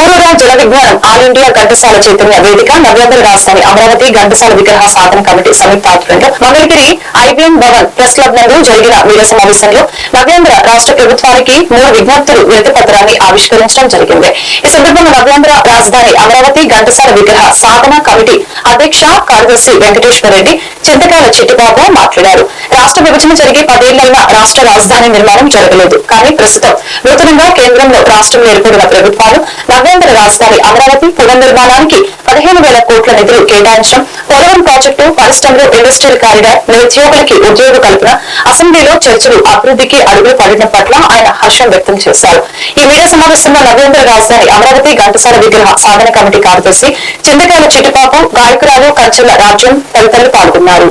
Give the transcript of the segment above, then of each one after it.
ahora జల విజ్ఞానం all India Ghantasala Chaitanya వేదిక నవ్యాంధ్ర రాజధాని అమరావతి ఘంటసాల విగ్రహ సాధన కమిటీ సంయుక్త ఆధ్వర్యంలో Mangalagiri IBM Bhavan press club నందు జరిగిన మీడియా సమావేశంలో నవ్యాంధ్ర రాష్ట్ర ప్రభుత్వానికి మూడు విజ్ఞప్తులు వినతి పత్రాన్ని ఆవిష్కరించడం జరిగింది. ఈ సందర్భంగా నవ్యాంధ్ర రాజధాని అమరావతి ఘంటసాల విగ్రహ సాధన కమిటీ అధ్యక్ష కార్యదర్శి వెంకటేశ్వర రెడ్డి చింతకాయల చెట్టిబాబు మాట్లాడారు. రాష్ట్ర విభజన జరిగి పదేళ్ళైన రాష్ట్ర రాజధాని నిర్మాణం జరగలేదు. కానీ ప్రస్తుతం నూతనంగా కేంద్రంలో రాష్ట్రం ఏర్పడిన ప్రభుత్వాలు నవ్యాంధ్ర రాజధాని అమరావతి పునర్నిర్మాణానికి పదిహేను వేల కోట్ల నిధులు కేటాయించడం పోలవరం ప్రాజెక్టు పరిశ్రమలు ఇండస్ట్రియల్ కారిడార్ నిరుద్యోగులకి ఉద్యోగ కల్పన అసెంబ్లీలో చర్చలు అభివృద్ధికి అడుగులు పడడం పట్ల ఆయన హర్షం వ్యక్తం చేశారు. ఈ మీడియా సమావేశంలో నవ్యాంధ్ర రాజధాని అమరావతి ఘంటసాల విగ్రహ సాధన కమిటీ కార్యదర్శి చింతకాయల చిటిపాపు గాయకురాలు కంచెల రాజ్యం తదితరులు పాల్గొన్నారు.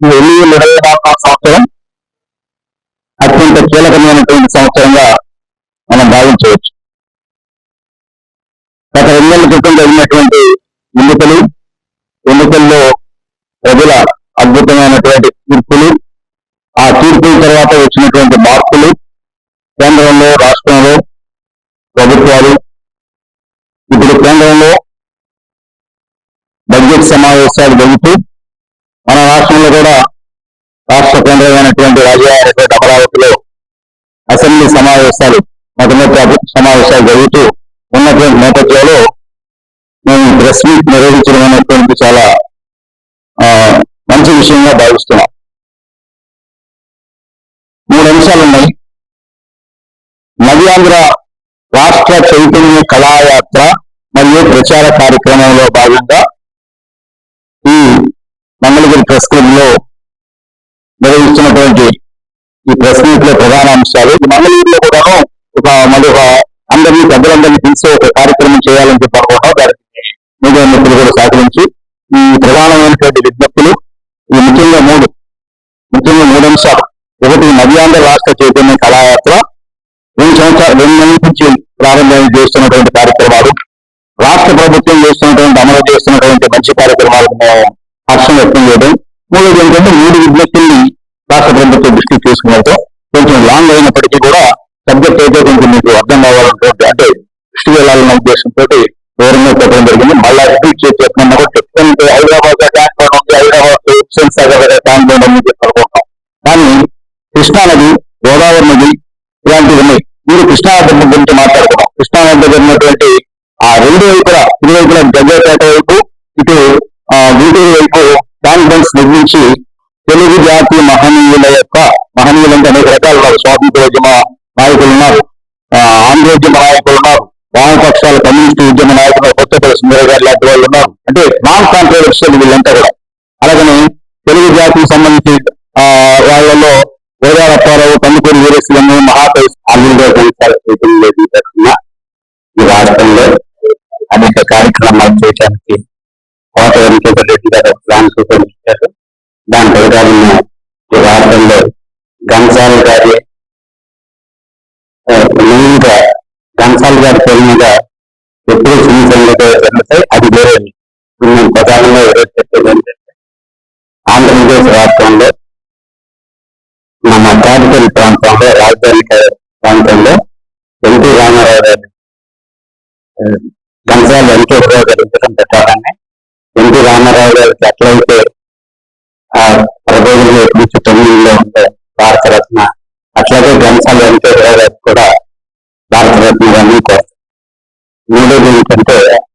రెండు ఇరవై సంవత్సరం అత్యంత కీలకమైనటువంటి సంవత్సరంగా మనం భావించవచ్చు గత రెండేళ్ళ క్రితం జరిగినటువంటి ఎన్నికలు ఎన్నికల్లో ప్రజల వచ్చినటువంటి మార్పులు కేంద్రంలో రాష్ట్రంలో ప్రభుత్వాలు. ఇప్పుడు కేంద్రంలో బడ్జెట్ సమావేశాలు జరుగుతూ మన రాష్ట్రంలో కూడా రాష్ట్ర కేంద్రమైనటువంటి రాజధాని అమరావతిలో అసెంబ్లీ సమావేశాలు మొట్టమొదటి సమావేశాలు జరుగుతూ ఉన్నటువంటి నేపథ్యంలో మేము ప్రెస్ మీట్ నిర్వహించడం అనేటువంటి చాలా మంచి విషయంగా భావిస్తున్నాం. అంశాలు ఉన్నాయి నవ్యాంధ్ర రాష్ట్ర చైతన్య కళాయాత్ర మరియు ప్రచార కార్యక్రమంలో భాగంగా ఈ మంగళగిరి ప్రెస్ క్లబ్లో నిర్వహిస్తున్నటువంటి ఈ ప్రెస్ మీట్లో ప్రధాన అంశాలు. ఈ మంగళగిరిలో కూడాను ఒక మళ్ళీ ఒక అందరినీ పెద్దలందరినీ పిలిచే ఒక కార్యక్రమం చేయాలని చెప్పి అనుకుంటాం దానికి మీడియా మిత్రులు కూడా సహకరించి ఈ ప్రధానమైనటువంటి విజ్ఞప్తులు ఈ ముఖ్యంగా మూడు ముఖ్యంగా మూడు అంశాలు. మధ్యాంధ్ర రాష్ట్ర చైతన్య కళాయాత్ర రెండు సంవత్సరాలు రెండు నెలల నుంచి ప్రారంభం చేస్తున్నటువంటి కార్యక్రమాలు రాష్ట్ర ప్రభుత్వం చేస్తున్నటువంటి అమలు చేస్తున్నటువంటి మంచి కార్యక్రమాలకు హర్షం వ్యక్తం చేయడం మూడోది ఏంటంటే మూడు విజ్ఞప్తుల్ని రాష్ట్ర ప్రభుత్వం దృష్టికి తీసుకువెళ్తాం కొంచెం లాంగ్ అయినప్పటికీ కూడా సబ్జెక్ట్ అయితే కొంచెం మీకు అర్థం కావాలనుకుంటే అంటే దృష్టి వెళ్ళాలన్న ఉద్దేశంతో వివరంగా చెప్పడం జరిగింది. మళ్ళా రిపీట్ చేసి చెప్పినా కూడా చెప్తుంటే హైదరాబాద్లో ట్యాంక్ ఉంది హైదరాబాద్ హుస్సేన్ సాగర్ ట్యాంక్ ఉంది కృష్ణా నది గోదావరి నది ఇలాంటివి ఉన్నాయి. మీరు కృష్ణా గురించి మాట్లాడుకున్నాం కృష్ణా నది దగ్గర ఉన్నటువంటి ఆ రెండు వైపుల ఇరువైపుల జగ్గపేట వైపు ఇటు ఆ, గుంటూరు వైపు కాన్ఫరెన్స్ నిర్మించి తెలుగు జాతి మహనీయుల యొక్క మహనీయులు అంటే అనేక రకాలు ఉన్నారు స్వాతంత్రోద్యమ నాయకులు ఉన్నారు. ఆంధ్రోద్యమ నాయకులు ఉన్నారు. వామపక్షాల కమ్యూనిస్టు ఉద్యమ నాయకులు కొత్తపల్లి సుందర గారు లాంటి వాళ్ళు ఉన్నారు. అంటే నాన్ కాంట్రవర్షియల్ వీళ్ళంతా కూడా. అలాగనే తెలుగు జాతికి సంబంధించి రూపొందించారు దాని ప్రకారం ఈ రాష్ట్రంలో ఘంసాల గారి మెయిన్గా ఘంసాల గారి పేరు మీద ఎప్పుడు సినీ సంగీతం జరుగుతాయి అది వేరే ఇప్పుడు ప్రధానంగా ఎవరైతే చెప్పేది ఏంటంటే ఆంధ్రప్రదేశ్ రాష్ట్రంలో మన క్యాపిటల్ ప్రాంతంలో రాజధాని ప్రాంతంలో ఎన్టీ రామారావు గారి ఘంసాల వెంకటరావు గారి విగ్రహం పెట్టాలని ఎన్టీ రామారావు గారికి ఎట్లయితే ఆ ప్రబోధనలో నుంచి తొమ్మిదిలో ఉండే భారతరత్న అట్లాగే ఘంసాల వెంకటరావు గారికి కూడా భారతరత్న గారిని కోరుతారు మూడోది ఏంటంటే